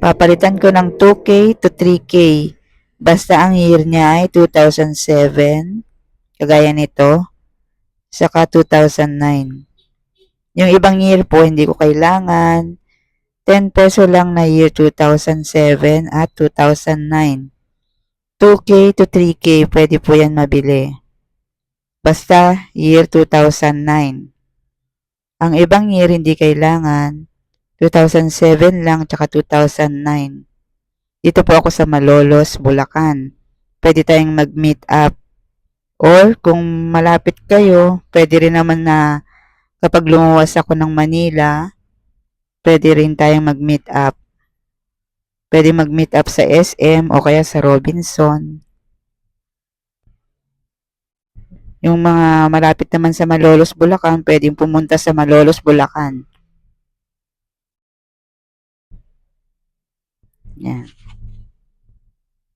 Papalitan ko ng 2K to 3K. Basta ang year niya ay 2007, kagaya nito, saka 2009. Yung ibang year po, hindi ko kailangan. 10 peso lang na year 2007 at 2009. 2K to 3K, pwede po yan mabili. Basta year 2009. Ang ibang year hindi kailangan. 2007 lang tsaka 2009. Dito po ako sa Malolos, Bulacan. Pwede tayong mag-meet up. Or kung malapit kayo, pwede rin naman na kapag lumuwas ako ng Manila, pwede rin tayong mag-meet up. Pwede mag-meet up sa SM o kaya sa Robinson. Yung mga malapit naman sa Malolos, Bulacan, pwedeng pumunta sa Malolos, Bulacan. Yan.